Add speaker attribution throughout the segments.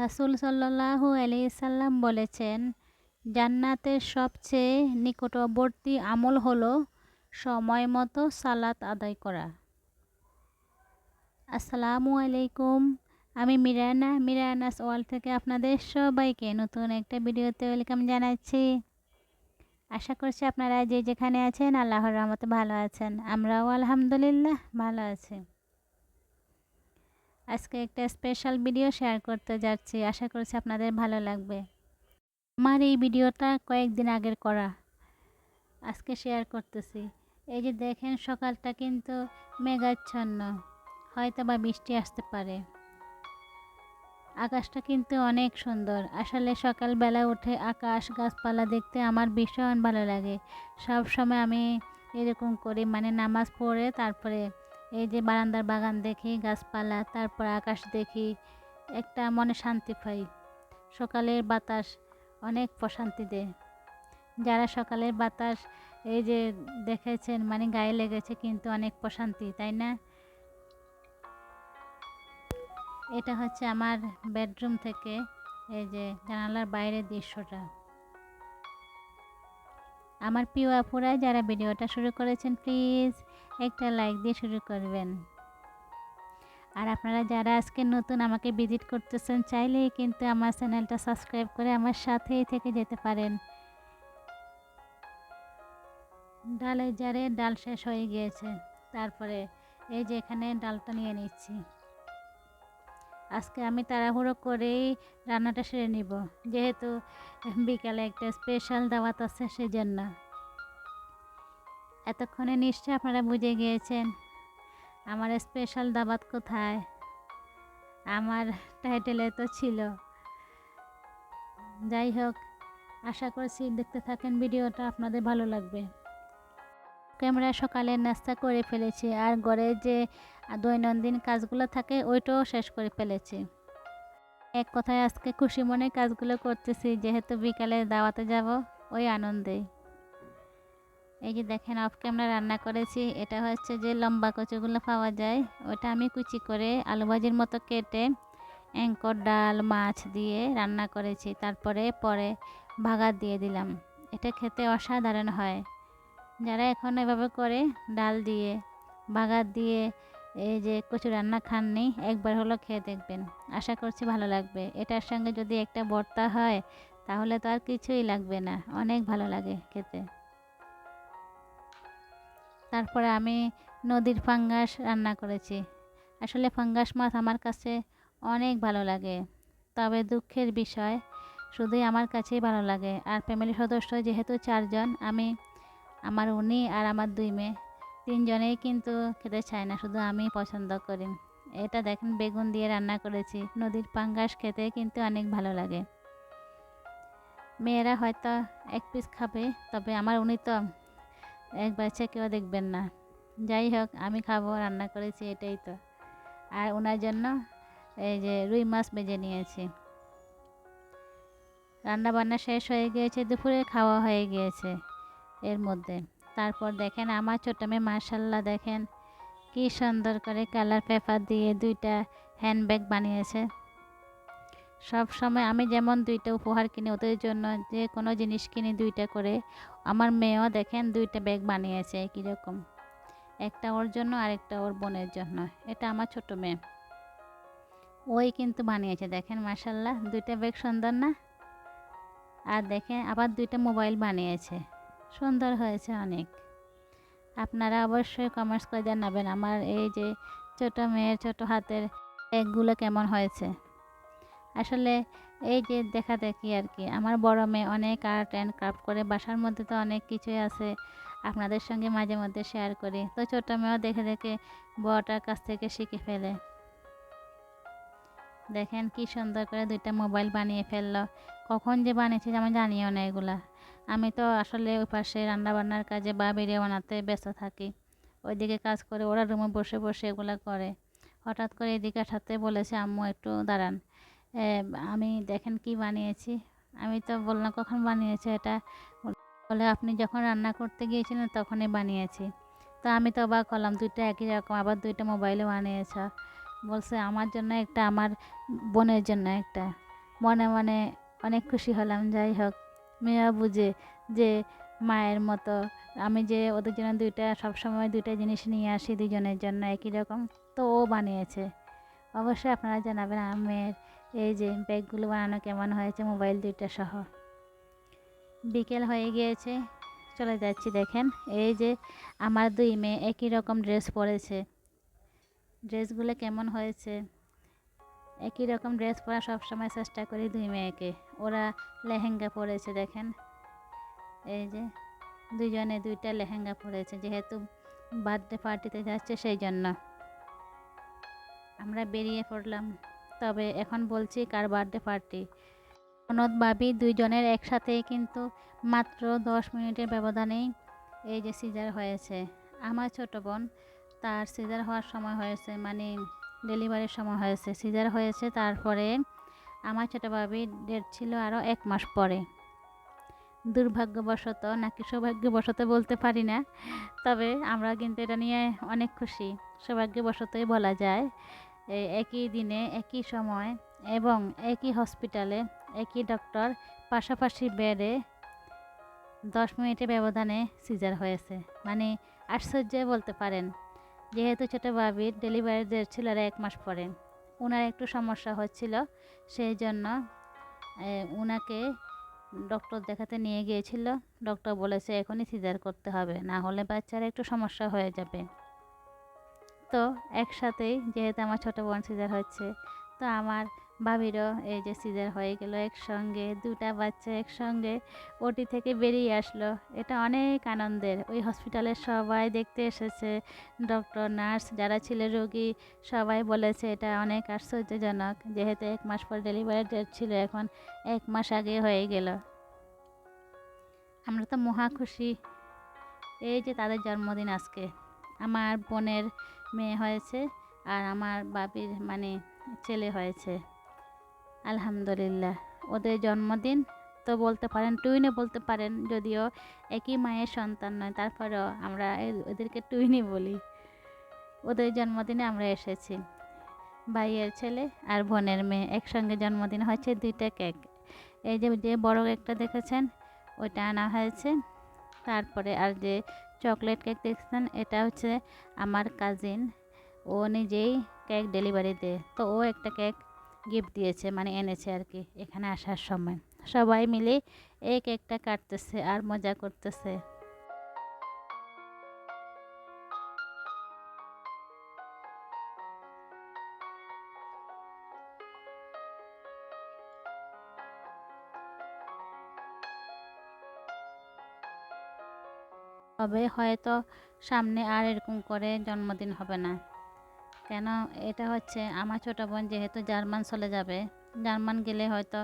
Speaker 1: রাসূল সাল্লাল্লাহু আলাইহি সাল্লাম বলেছেন, জান্নাতের সবচেয়ে নিকটবর্তী আমল হলো সময় মতো সালাত আদায় করা। আসসালামু আলাইকুম, আমি মিরানা, মিরানাস ওয়াল থেকে আপনাদের সবাইকে নতুন একটা ভিডিওতে ওয়েলকাম জানাচ্ছি। আশা করছি আপনারা যে যেখানে আছেন, আল্লাহর রহমতে ভালো আছেন। আমরাও আলহামদুলিল্লাহ ভালো আছি। আজকে একটা স্পেশাল ভিডিও শেয়ার করতে যাচ্ছি। আশা করছি আপনাদের ভালো লাগবে। আমার এই ভিডিওটা কয়েকদিন আগের করা। আজকে শেয়ার করতেছি। এই যে দেখেন, সকালটা কিন্তু মেঘাচ্ছন্ন। হয়তো বা বৃষ্টি আসতে পারে। আকাশটা কিন্তু অনেক সুন্দর। আসলে সকালবেলা উঠে আকাশ গাছপালা দেখতে আমার ভীষণ ভালো লাগে। সব সময় আমি এরকম করি মানে নামাজ পড়ে, তারপরে এই যে বারান্দার বাগান দেখি, গাছপালা, তারপর আকাশ দেখি, একটা মনে শান্তি পাই। সকালের বাতাস অনেক প্রশান্তি দেয়। যারা সকালের বাতাস এই যে দেখেছেন মানে গায়ে লেগেছে, কিন্তু অনেক প্রশান্তি, তাই না? এটা হচ্ছে আমার বেডরুম থেকে এই যে জানালার বাইরের দৃশ্যটা। আমার প্রিয় আপুরা, যারা ভিডিওটা শুরু করেছেন, প্লিজ একটা লাইক দিয়ে শুরু করবেন। আর আপনারা যারা আজকে নতুন আমাকে ভিজিট করতেছেন, চাইলেই কিন্তু আমার চ্যানেলটা সাবস্ক্রাইব করে আমার সাথেই থেকে যেতে পারেন। ডালের জারে ডাল শেষ হয়ে গিয়েছে, তারপরে এই যে এখানে ডালটা নিয়ে নিচ্ছি। আজকে আমি তাড়াহুড়ো করেই রান্নাটা সেরে নিব, যেহেতু বিকালে একটা স্পেশাল দাওয়াত আছে সেজন্য। এতক্ষণে নিশ্চয় আপনারা বুঝে গিয়েছেন আমার স্পেশাল দাবাত কোথায়? আমার টাইটেলে তো ছিল। যাই হোক, আশা করছি দেখতে থাকেন ভিডিওটা, আপনাদের ভালো লাগবে। ক্যামেরা সকালে নাস্তা করে ফেলেছি আর ঘরে যে দৈনন্দিন কাজগুলো থাকে, ওইটাও শেষ করে ফেলেছি। এক কথায় আজকে খুশি মনে কাজগুলো করতেছি, যেহেতু বিকালে দাওয়াতে যাব, ওই আনন্দেই। এই যে দেখেন অফ ক্যামেরা রান্না করেছি। এটা হচ্ছে যে লম্বা কচুগুলো পাওয়া যায়। ওটা আমি কুচি করে আলু ভাজির মতো কেটে অ্যাঙ্কর ডাল, মাছ দিয়ে রান্না করেছি। তারপরে পরে ভাগাত দিয়ে দিলাম। এটা খেতে অসাধারণ হয়। যারা এখন এভাবে করে ডাল দিয়ে ভাগাত দিয়ে এই যে কচু রান্না খাননি, একবার হলো খেয়ে দেখবেন। আশা করছি ভালো লাগবে। এটার সঙ্গে যদি একটা ভর্তা হয়, তাহলে তো আর কিছুই লাগবে না। অনেক ভালো লাগে খেতে। তারপরে আমি নদীর ফাঙ্গাস রান্না করেছি। আসলে ফাঙ্গাস মাছ আমার কাছে অনেক ভালো লাগে। তবে দুঃখের বিষয়, শুধুই আমার কাছেই ভালো লাগে। আর ফ্যামিলি সদস্য যেহেতু চারজন, আমি, আমার উনি আর আমার দুই মেয়ে, তিনজনেই কিন্তু খেতে চায় না, শুধু আমি পছন্দ করি। এটা দেখেন, বেগুন দিয়ে রান্না করেছি। নদীর পাঙ্গাস খেতে কিন্তু অনেক ভালো লাগে। মেয়েরা হয়তো এক পিস খাবে, তবে আমার উনি তো একবার কেউ দেখবেন না। যাই হোক, আমি খাব, রান্না করেছি, এটাই তো। আর ওনার জন্য এই যে রুই মাছ বেজে নিয়েছি। রান্না বান্না শেষ হয়ে গিয়েছে, দুপুরে খাওয়া হয়ে গিয়েছে এর মধ্যে। তারপর দেখেন আমার ছোটো মেয়ে মার্শাল্লাহ দেখেন কি সুন্দর করে কালার পেপার দিয়ে দুইটা হ্যান্ডব্যাগ বানিয়েছে। সব সময় আমি যেমন দুইটা উপহার কিনি, ওদের জন্য যে কোনো জিনিস কিনি দুইটা করে। আমার মেয়েও দেখেন দুইটা ব্যাগ বানিয়েছে কীরকম। একটা ওর জন্য আর একটা ওর বোনের জন্য। এটা আমার ছোট মেয়ে। ওই কিন্তু বানিয়েছে, দেখেন মাসাল্লাহ দুইটা ব্যাগ সুন্দর না? আর দেখেন আবার দুইটা মোবাইল বানিয়েছে। সুন্দর হয়েছে অনেক। আপনারা অবশ্যই কমেন্টস করে জানাবেন আমার এই যে ছোট মেয়ের ছোট হাতের ব্যাগগুলো কেমন হয়েছে। আসলে এই যে দেখা দেখি আর কি আমার বড় মেয়ে অনেক আর্ট অ্যান্ড ক্রাফট করে, বাসার মধ্যে তো অনেক কিছুই আছে, আপনাদের সঙ্গে মাঝে মধ্যে শেয়ার করি। তো ছোটো মেয়েও দেখে দেখে বড়টার কাছ থেকে শিখে ফেলে। দেখেন কি সুন্দর করে দুইটা মোবাইল বানিয়ে ফেলল। কখন যে বানিয়েছে আমি জানিও না এগুলা। আমি তো আসলে ওই পাশে রান্নাবান্নার কাজে বা বেরিয়ে বানাতে ব্যস্ত থাকি। ওইদিকে কাজ করে ওরা রুমে বসে বসে এগুলো করে। হঠাৎ করে এদিকে সাথে বলেছে, আম্মু, একটু দাঁড়ান। আমি দেখেন কি বানিয়েছি। আমি তো বললাম কখন বানিয়েছে এটা? বলে আপনি যখন রান্না করতে গিয়েছিলেন তখনই বানিয়েছি। তো আমি তো অবাক হলাম, দুইটা একই রকম, আবার দুইটা মোবাইলও বানিয়েছ। বলছে, আমার জন্য একটা, আমার বোনের জন্য একটা। মনে মনে অনেক খুশি হলাম, যাই হোক। মেয়েও বুঝে যে মায়ের মতো, আমি যে ওদের জন্য দুইটা, সবসময় দুইটা জিনিস নিয়ে আসি দুজনের জন্য একই রকম, তো ও বানিয়েছে। অবশ্যই আপনারা জানাবেন আমের এই যে ব্যাগগুলো বানানো কেমন হয়েছে, মোবাইল দুইটা সহ। বিকেল হয়ে গিয়েছে, চলে যাচ্ছি দেখেন। এই যে আমার দুই মেয়ে একই রকম ড্রেস পরেছে। ড্রেসগুলো কেমন হয়েছে? একই রকম ড্রেস পরা সবসময় চেষ্টা করি দুই মেয়েকে। ওরা লেহেঙ্গা পরেছে দেখেন। এই যে দুজনে দুইটা লেহেঙ্গা পরেছে, যেহেতু বার্থডে পার্টিতে যাচ্ছে সেই জন্য। আমরা বেরিয়ে পড়লাম তবে এখন বলছি কার বার্থডে পার্টি অনদ বাবি দুইজনের একসাথে কিন্তু মাত্র দশ মিনিটের ব্যবধানেই এই যে সিজার হয়েছে। আমার ছোট বোন, তার সিজার হওয়ার সময় হয়েছে মানে ডেলিভারির সময় হয়েছে। সিজার হয়েছে তারপরে আমার ছোটো বাবির ডেট ছিল আরও এক মাস পরে। দুর্ভাগ্যবশত নাকি সৌভাগ্যবশত বলতে পারি না, তবে আমরা কিন্তু এটা নিয়ে অনেক খুশি। সৌভাগ্যবশতই বলা যায় একই দিনে, একই সময় এবং একই হসপিটালে একই ডক্টর পাশাপাশি বেডে দশ মিনিটের ব্যবধানে সিজার হয়েছে। মানে আশ্চর্য বলতে পারেন, যেহেতু ছোটো বাবির ডেলিভারি ডেট ছিল আর এক মাস পরে। ওনার একটু সমস্যা হচ্ছিল, সেই জন্য ওনাকে ডক্টর দেখাতে নিয়ে গিয়েছিল। ডক্টর বলেছে এখনই সিজার করতে হবে, না হলে বাচ্চার একটু সমস্যা হয়ে যাবে। তো একসাথেই যেহেতু আমার ছোটো বোন সিজার হচ্ছে, তো আমার ভাবিরও এই যে সিজার হয়ে গেল, একসঙ্গে দুটা বাচ্চা একসঙ্গে ওটি থেকে বেরিয়ে আসলো। এটা অনেক আনন্দের। ওই হসপিটালের সবাই দেখতে এসেছে ডক্টর নার্স যারা ছিল রোগী, সবাই বলেছে এটা অনেক আশ্চর্যজনক। যেহেতু এক মাস পর ডেলিভারি ডেট ছিল, এখন এক মাস আগে হয়ে গেল। আমরা তো মহা খুশি। এই যে তাদের জন্মদিন আজকে। আমার বোনের মেয়ে হয়েছে আর আমার বাপির মানে ছেলে হয়েছে। আলহামদুলিল্লাহ। ওদের জন্মদিন তো বলতে পারেন টুইনে বলতে পারেন, যদিও একই মায়ের সন্তান নয়, তারপরেও আমরা ওদেরকে টুইনি বলি। ওদের জন্মদিনে আমরা এসেছি। ভাইয়ের ছেলে আর বোনের মেয়ে একসঙ্গে জন্মদিন হয়েছে দুইটা কেক। এই যে যে বড় কেকটা দেখেছেন, ওইটা আনা হয়েছে। তারপরে আর যে চকলেট কেক দেখছেন? এটা হচ্ছে আমার কাজিন ও নিজেই কেক ডেলিভারি দেয়। তো ও একটা কেক গিফট দিয়েছে মানে এনেছে আর কি, এখানে আসার সময়। সবাই মিলে এই কেকটা কাটতেছে আর মজা করতেছে। তবে হয়তো সামনে আর এরকম করে জন্মদিন হবে না। কেন? এটা হচ্ছে আমার ছোটো বোন যেহেতু জার্মান চলে যাবে, জার্মান গেলে হয়তো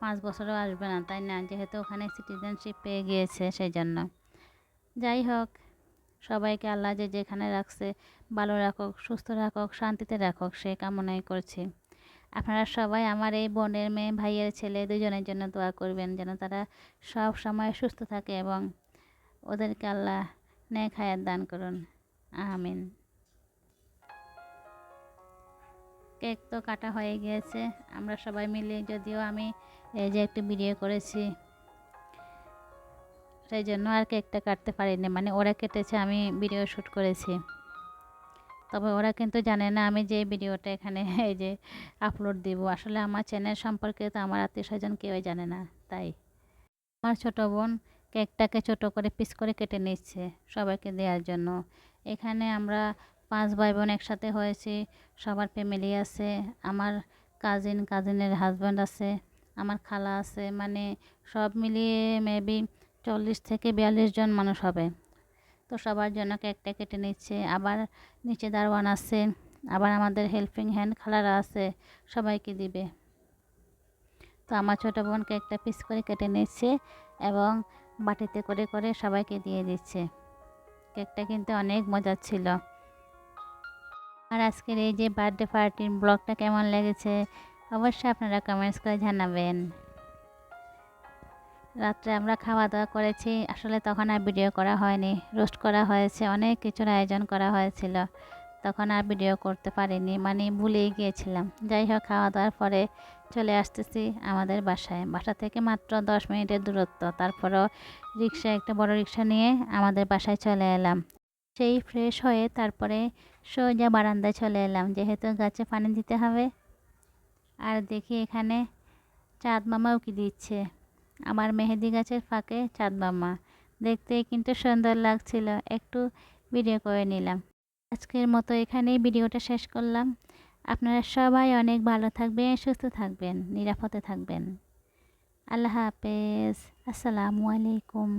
Speaker 1: পাঁচ বছরও আসবে না, তাই না? যেহেতু ওখানে সিটিজেনশিপ পেয়ে গিয়েছে সেই জন্য যাই হোক, সবাইকে আল্লাহ যে যেখানে রাখছে, ভালো রাখুক, সুস্থ রাখুক, শান্তিতে রাখুক, সে কামনাই করছি। আপনারা সবাই আমার এই বোনের মেয়ে, ভাইয়ের ছেলে দুজনের জন্য দোয়া করবেন যেন তারা সব সময় সুস্থ থাকে এবং ওদেরকে আল্লাহ নেক হায়াত দান করুন। আমিন। কেক তো কাটা হয়ে গিয়েছে, আমরা সবাই মিলে যদিও আমি এই যে একটু ভিডিও করেছি, সেই জন্য আর কেকটা কাটতে পারিনি মানে ওরা কেটেছে, আমি ভিডিও শ্যুট করেছি। তবে ওরা কিন্তু জানে না আমি যে ভিডিওটা এখানে এই যে আপলোড দিব। আসলে আমার চ্যানেল সম্পর্কে তো আমার আত্মীয় স্বজন কেউই জানে না, তাই। আমার ছোটো বোন কেকটাকে ছোট করে পিস করে কেটে নিচ্ছে সবাইকে দেওয়ার জন্য। এখানে আমরা পাঁচ ভাই বোন একসাথে হয়েছি, সবার ফ্যামিলি আছে, আমার কাজিন কাজিনের হাজব্যান্ড আছে, আমার খালা আছে মানে সব মিলিয়ে মেবি চল্লিশ থেকে বিয়াল্লিশ জন মানুষ হবে। তো সবার জন্য কেকটা কেটে নিচ্ছে, আবার নিচে দারোয়ান আছে, আবার আমাদের হেল্পিং হ্যান্ড খালারা আছে, সবাইকে দিবে। তো আমার ছোটো বোন কেকটা পিস করে কেটে নিচ্ছে এবং বাটিতে করে করে সবাইকে দিয়ে দিচ্ছে। কেকটা কিন্তু অনেক মজার ছিল। আর আজকের এই যে বার্থডে পার্টির ব্লগটা কেমন লেগেছে, অবশ্যই আপনারা কমেন্টস করে জানাবেন। রাত্রে আমরা খাওয়া দাওয়া করেছি, আসলে তখন আর ভিডিও করা হয়নি। রোস্ট করা হয়েছে, অনেক কিছুর আয়োজন করা হয়েছিল। তখন আর ভিডিও করতে পারিনি মানে ভুলেই গিয়েছিলাম। যাই হোক খাওয়া দাওয়ার পরে চলে আসতেছি আমাদের বাসায়। বাসা থেকে মাত্র দশ মিনিটের দূরত্ব, তারপরও রিক্সা, একটা বড় রিক্সা নিয়ে আমাদের বাসায় চলে এলাম। সেই ফ্রেশ হয়ে তারপরে সোজা বারান্দায় চলে এলাম, যেহেতু গাছে পানি দিতে হবে। আর দেখি এখানে চাঁদ মামা উকি দিচ্ছে। আমার মেহেদি গাছের ফাঁকে চাঁদ মামা। দেখতে কিন্তু সুন্দর লাগছিল। একটু ভিডিও করে নিলাম। আজকের মতো এখানেই ভিডিওটা শেষ করলাম। আপনারা সবাই অনেক ভালো থাকবেন, সুস্থ থাকবেন, নিরাপদে থাকবেন। আল্লাহ হাফেজ। আসসালামু আলাইকুম।